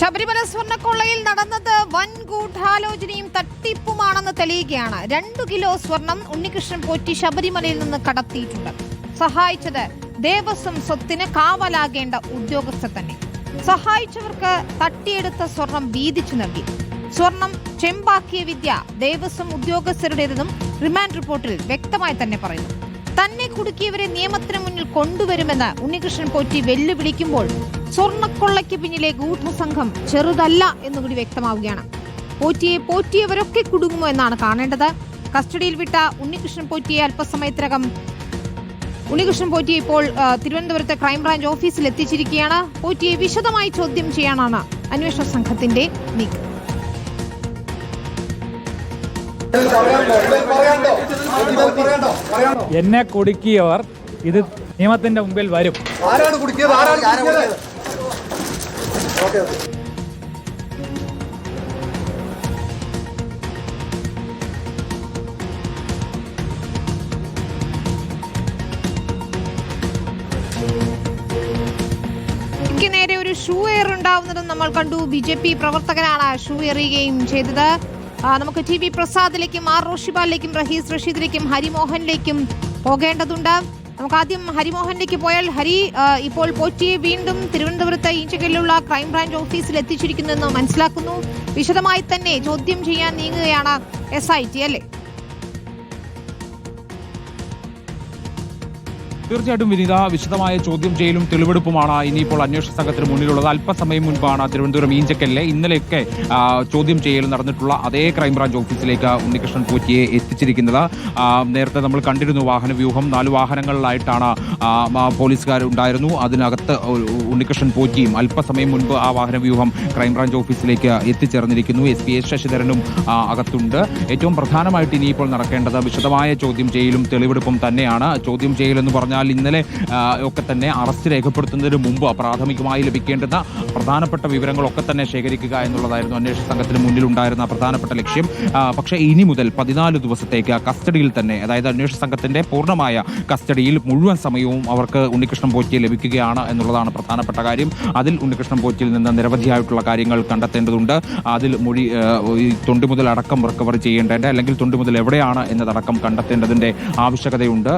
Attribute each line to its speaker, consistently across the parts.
Speaker 1: ശബരിമല സ്വർണക്കൊള്ളയിൽ നടന്നത് വൻ ഗൂഢാലോചനയും തട്ടിപ്പുമാണെന്ന് തെളിയുകയാണ്. രണ്ടു കിലോ സ്വർണം ഉണ്ണികൃഷ്ണൻ പോറ്റി ശബരിമലയിൽ നിന്ന് കടത്തിയിട്ടുണ്ട്. സഹായിച്ചത് ദേവസ്വം സ്വത്തിന് കാവലാകേണ്ട ഉദ്യോഗസ്ഥ തന്നെ. സഹായിച്ചവർക്ക് തട്ടിയെടുത്ത സ്വർണം വീതിച്ചു നൽകി. സ്വർണം ചെമ്പാക്കിയ വിദ്യ ദേവസ്വം ഉദ്യോഗസ്ഥരുടേതെന്നും റിമാൻഡ് റിപ്പോർട്ടിൽ വ്യക്തമായി തന്നെ പറയുന്നു. തന്നെ കുടുക്കിയവരെ നിയമത്തിന് മുന്നിൽ കൊണ്ടുവരുമെന്ന് ഉണ്ണികൃഷ്ണൻ പോറ്റി വെല്ലുവിളിക്കുമ്പോൾ സ്വർണക്കൊള്ളയ്ക്ക് പിന്നിലെ ഗൂഢസംഘം ചെറുതല്ല എന്നുകൂടി വ്യക്തമാവുകയാണ്. പോറ്റിയെ പോറ്റിയവരൊക്കെ കുടുങ്ങുമോ എന്നാണ് കാണേണ്ടത്. കസ്റ്റഡിയിൽ വിട്ട ഉണ്ണികൃഷ്ണൻ പോറ്റിയെ അല്പസമയത്തിനകം ഉണ്ണികൃഷ്ണൻ പോറ്റിയെ ഇപ്പോൾ തിരുവനന്തപുരത്തെ ക്രൈംബ്രാഞ്ച് ഓഫീസിൽ എത്തിച്ചിരിക്കുകയാണ്. പോറ്റിയെ വിശദമായി ചോദ്യം ചെയ്യാനാണ് അന്വേഷണ സംഘത്തിന്റെ നീക്കം.
Speaker 2: എന്നെ കുടുക്കിയവർ ഇത് നിയമത്തിന്റെ മുമ്പിൽ വരും.
Speaker 3: ആരാണ് കുടുക്കിയത്? ആരാണ് ഓക്കെ
Speaker 1: എനിക്ക് നേരെ ഒരു ഷൂ എയർ ഉണ്ടാവുന്നതും നമ്മൾ കണ്ടു. ബി ജെ പി പ്രവർത്തകനാണ് ഷൂ എറിയുകയും ചെയ്തത്. നമുക്ക് ടി വി പ്രസാദിലേക്കും ആർ റോഷിബാലിലേക്കും റഹീസ് റഷീദിലേക്കും ഹരിമോഹനിലേക്കും പോകേണ്ടതുണ്ട്. നമുക്ക് ആദ്യം ഹരിമോഹനിലേക്ക് പോയാൽ ഹരി ഇപ്പോൾ പോറ്റിയെ വീണ്ടും തിരുവനന്തപുരത്ത് ഈഞ്ചക്കലിലുള്ള ക്രൈംബ്രാഞ്ച് ഓഫീസിൽ എത്തിച്ചിരിക്കുന്നതെന്ന് മനസ്സിലാക്കുന്നു. വിശദമായി തന്നെ ചോദ്യം ചെയ്യാൻ നീങ്ങുകയാണ് എസ് ഐ ടി അല്ലേ?
Speaker 4: തീർച്ചയായിട്ടും വിനീത വിശദമായ ചോദ്യം ചെയ്യലും തെളിവെടുപ്പുമാണ് ഇനിയിപ്പോൾ അന്വേഷണ സംഘത്തിന് മുന്നിലുള്ളത്. അല്പസമയം മുൻപാണ് തിരുവനന്തപുരം ഈഞ്ചക്കലിലെ ഇന്നലെയൊക്കെ ചോദ്യം ചെയ്യൽ നടന്നിട്ടുള്ള അതേ ക്രൈംബ്രാഞ്ച് ഓഫീസിലേക്ക് ഉണ്ണികൃഷ്ണൻ പോറ്റിയെ എത്തിച്ചിരിക്കുന്നത്. നേരത്തെ നമ്മൾ കണ്ടിരുന്നു വാഹന വ്യൂഹം നാല് വാഹനങ്ങളിലായിട്ടാണ് ഉണ്ടായിരുന്നു. അതിനകത്ത് ഉണ്ണികൃഷ്ണൻ പോറ്റിയും അല്പസമയം മുൻപ് ആ വാഹന വ്യൂഹം ക്രൈംബ്രാഞ്ച് ഓഫീസിലേക്ക് എത്തിച്ചേർന്നിരിക്കുന്നു. എസ് പി എസ് ശശിധരനും അകത്തുണ്ട്. ഏറ്റവും പ്രധാനമായിട്ട് ഇനിയിപ്പോൾ നടക്കേണ്ടത് വിശദമായ ചോദ്യം ചെയ്യലും തെളിവെടുപ്പും തന്നെയാണ്. ചോദ്യം ചെയ്യൽ എന്ന് പറഞ്ഞാൽ ഇന്നലെ ഒക്കെ തന്നെ അറസ്റ്റ് രേഖപ്പെടുത്തുന്നതിന് മുമ്പ് പ്രാഥമികമായി ലഭിക്കേണ്ടുന്ന പ്രധാനപ്പെട്ട വിവരങ്ങളൊക്കെ തന്നെ ശേഖരിക്കുക എന്നുള്ളതായിരുന്നു അന്വേഷണ സംഘത്തിന് മുന്നിലുണ്ടായിരുന്ന പ്രധാനപ്പെട്ട ലക്ഷ്യം. പക്ഷേ ഇനി മുതൽ പതിനാല് ദിവസത്തേക്ക് കസ്റ്റഡിയിൽ തന്നെ അതായത് അന്വേഷണ സംഘത്തിന്റെ പൂർണമായ കസ്റ്റഡിയിൽ മുഴുവൻ സമയവും അവർക്ക് ഉണ്ണികൃഷ്ണൻ പോറ്റിയെ ലഭിക്കുകയാണ് എന്നുള്ളതാണ് പ്രധാനപ്പെട്ട കാര്യം. അതിൽ ഉണ്ണികൃഷ്ണൻ പോറ്റിയിൽ നിന്ന് നിരവധിയായിട്ടുള്ള കാര്യങ്ങൾ കണ്ടെത്തേണ്ടതുണ്ട്. അതിൽ മൊഴി തൊണ്ടി മുതൽ അടക്കം റിക്കവർ ചെയ്യേണ്ടതിന്റെ അല്ലെങ്കിൽ തൊണ്ടി മുതൽ എവിടെയാണ് എന്നതടക്കം കണ്ടെത്തേണ്ടതിന്റെ ആവശ്യകതയുണ്ട്.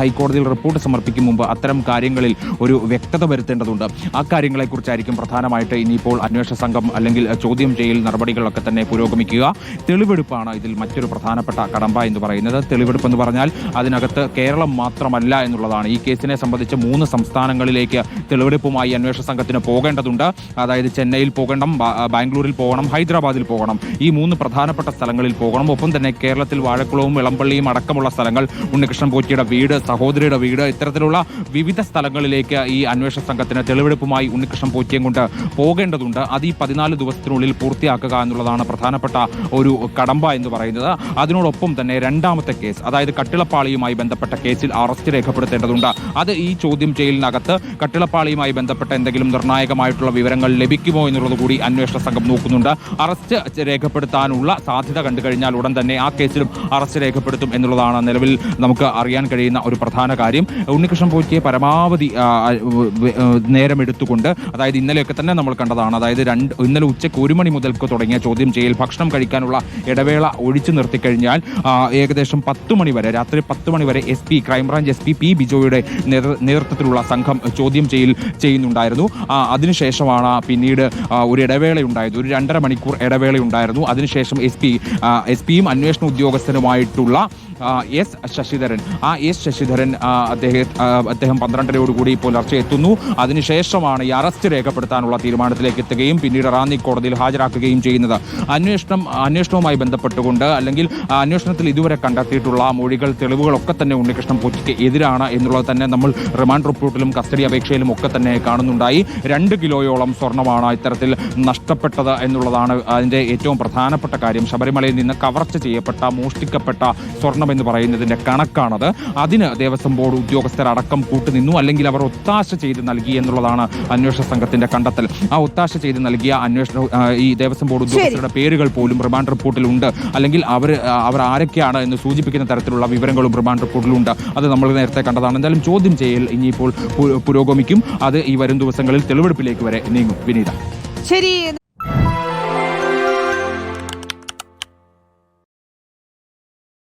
Speaker 4: ഹൈക്കോടതിയിൽ റിപ്പോർട്ട് സമർപ്പിക്കും മുമ്പ് അത്തരം കാര്യങ്ങളിൽ ഒരു വ്യക്തത വരുത്തേണ്ടതുണ്ട്. ആ കാര്യങ്ങളെക്കുറിച്ചായിരിക്കും പ്രധാനമായിട്ട് ഇനിയിപ്പോൾ അന്വേഷണ സംഘം അല്ലെങ്കിൽ ചോദ്യം ചെയ്യൽ നടപടികളൊക്കെ തന്നെ പുരോഗമിക്കുക. തെളിവെടുപ്പാണ് ഇതിൽ മറ്റൊരു പ്രധാനപ്പെട്ട കടമ്പ എന്ന് പറയുന്നത്. തെളിവെടുപ്പ് എന്ന് പറഞ്ഞാൽ അതിനകത്ത് കേരളം മാത്രമല്ല എന്നുള്ളതാണ്. ഈ കേസിനെ സംബന്ധിച്ച് മൂന്ന് സംസ്ഥാനങ്ങളിലേക്ക് തെളിവെടുപ്പുമായി അന്വേഷണ സംഘത്തിന് പോകേണ്ടതുണ്ട്. അതായത് ചെന്നൈയിൽ പോകണം ബാംഗ്ലൂരിൽ പോകണം ഹൈദരാബാദിൽ പോകണം. ഈ മൂന്ന് പ്രധാനപ്പെട്ട സ്ഥലങ്ങളിൽ പോകണം. ഒപ്പം തന്നെ കേരളത്തിൽ വാഴക്കുളവും ഇളമ്പള്ളിയും അടക്കമുള്ള സ്ഥലങ്ങൾ ഉണ്ണികൃഷ്ണൻ പോറ്റിയുടെ വീട് സഹോദരിയുടെ വീട് ഇത്തരത്തിലുള്ള വിവിധ സ്ഥലങ്ങളിലേക്ക് ഈ അന്വേഷണ സംഘത്തിന് തെളിവെടുപ്പുമായി ഉണ്ണികൃഷ്ണൻ പോറ്റിയും കൊണ്ട് പോകേണ്ടതുണ്ട്. അത് ഈ പതിനാല് ദിവസത്തിനുള്ളിൽ പൂർത്തിയാക്കുക എന്നുള്ളതാണ് പ്രധാനപ്പെട്ട ഒരു കടമ്പ എന്ന് പറയുന്നത്. അതിനോടൊപ്പം തന്നെ രണ്ടാമത്തെ കേസ് അതായത് കട്ടിളപ്പാളിയുമായി ബന്ധപ്പെട്ട കേസിൽ അറസ്റ്റ് രേഖപ്പെടുത്തേണ്ടതുണ്ട്. അത് ഈ ചോദ്യം ചെയ്യലിനകത്ത് കട്ടിളപ്പാളിയുമായി ബന്ധപ്പെട്ട എന്തെങ്കിലും നിർണായകമായിട്ടുള്ള വിവരങ്ങൾ ലഭിക്കുമോ എന്നുള്ളത് കൂടി അന്വേഷണ സംഘം നോക്കുന്നുണ്ട്. അറസ്റ്റ് രേഖപ്പെടുത്താനുള്ള സാധ്യത കണ്ടു കഴിഞ്ഞാൽ ഉടൻ തന്നെ ആ കേസിലും അറസ്റ്റ് രേഖപ്പെടുത്തും എന്നുള്ളതാണ് നിലവിൽ നമുക്ക് അറിയാൻ കഴിയുന്ന ഒരു പ്രധാന കാര്യം. ഉണ്ണികൃഷ്ണൻ പോറ്റിയെ പരമാവധി നേരം എടുത്തുകൊണ്ട് അതായത് ഇന്നലെയൊക്കെ തന്നെ നമ്മൾ കണ്ടതാണ്. അതായത് രണ്ട് ഇന്നലെ ഉച്ചയ്ക്ക് ഒരു മണി മുതൽക്ക് തുടങ്ങിയ ചോദ്യം ചെയ്യൽ ഭക്ഷണം കഴിക്കാനുള്ള ഇടവേള ഒഴിച്ചു നിർത്തിക്കഴിഞ്ഞാൽ ഏകദേശം പത്ത് മണി വരെ രാത്രി പത്ത് മണി വരെ S P crime branch S P P ബിജോയുടെ നേതൃ- നേതൃത്വത്തിലുള്ള സംഘം ചോദ്യം ചെയ്യൽ ചെയ്യുന്നുണ്ടായിരുന്നു. അതിനുശേഷമാണ് പിന്നീട് ഒരു ഇടവേള ഉണ്ടായത്. ഒരു രണ്ടര മണിക്കൂർ ഇടവേളയുണ്ടായിരുന്നു അതിനുശേഷം എസ് പി എസ് പിയും അന്വേഷണ ഉദ്യോഗസ്ഥനുമായിട്ടുള്ള എസ് ശശിധരൻ ആ എസ് ശശിധരൻ അദ്ദേഹം അദ്ദേഹം പന്ത്രണ്ടരയോടുകൂടി പുലർച്ചെ എത്തുന്നു അതിനുശേഷമാണ് ഈ അറസ്റ്റ് രേഖപ്പെടുത്താനുള്ള തീരുമാനത്തിലേക്ക് എത്തുകയും പിന്നീട് റാന്നി കോടതിയിൽ ഹാജരാക്കുകയും ചെയ്യുന്നത്. അന്വേഷണം അന്വേഷണവുമായി ബന്ധപ്പെട്ടുകൊണ്ട് അല്ലെങ്കിൽ അന്വേഷണത്തിൽ ഇതുവരെ കണ്ടെത്തിയിട്ടുള്ള മൊഴികൾ തെളിവുകളൊക്കെ തന്നെ ഉണ്ണികൃഷ്ണൻ പോറ്റിക്ക് എതിരാണ് എന്നുള്ളത് തന്നെ നമ്മൾ റിമാൻഡ് റിപ്പോർട്ടിലും കസ്റ്റഡി അപേക്ഷയിലും ഒക്കെ തന്നെ കാണുന്നുണ്ടായി. രണ്ട് കിലോയോളം സ്വർണമാണ് ഇത്തരത്തിൽ നഷ്ടപ്പെട്ടത് എന്നുള്ളതാണ് അതിന്റെ ഏറ്റവും പ്രധാനപ്പെട്ട കാര്യം. ശബരിമലയിൽ നിന്ന് കവർച്ച ചെയ്യപ്പെട്ട മോഷ്ടിക്കപ്പെട്ട സ്വർണം എന്ന് പറയുന്നതിന്റെ കണക്കാണത്. അതിന് ദേവസ്വം ബോർഡ് ഉദ്യോഗസ്ഥരടക്കം കൂട്ടുനിന്നു അല്ലെങ്കിൽ അവർ ഒത്താശ ചെയ്ത് നൽകി എന്നുള്ളതാണ് അന്വേഷണ സംഘത്തിന്റെ കണ്ടെത്തൽ. ആ ഒത്താശ ചെയ്ത് നൽകിയ അന്വേഷണ ഈ ദേവസ്വം ബോർഡ് ഉദ്യോഗസ്ഥരുടെ പേരുകൾ പോലും റിമാൻഡ് റിപ്പോർട്ടിൽ ഉണ്ട് അല്ലെങ്കിൽ അവർ അവർ ആരൊക്കെയാണ് എന്ന് സൂചിപ്പിക്കുന്ന തരത്തിലുള്ള വിവരങ്ങളും റിമാൻഡ് റിപ്പോർട്ടിലുണ്ട്. അത് നമ്മൾ നേരത്തെ കണ്ടതാണ്. എന്തായാലും ചോദ്യം ചെയ്യൽ ഇനിയിപ്പോൾ പുരോഗമിക്കും. അത് ഈ വരും ദിവസങ്ങളിൽ തെളിവെടുപ്പിലേക്ക് വരെ നീങ്ങും. വിനീത.
Speaker 1: ശരി.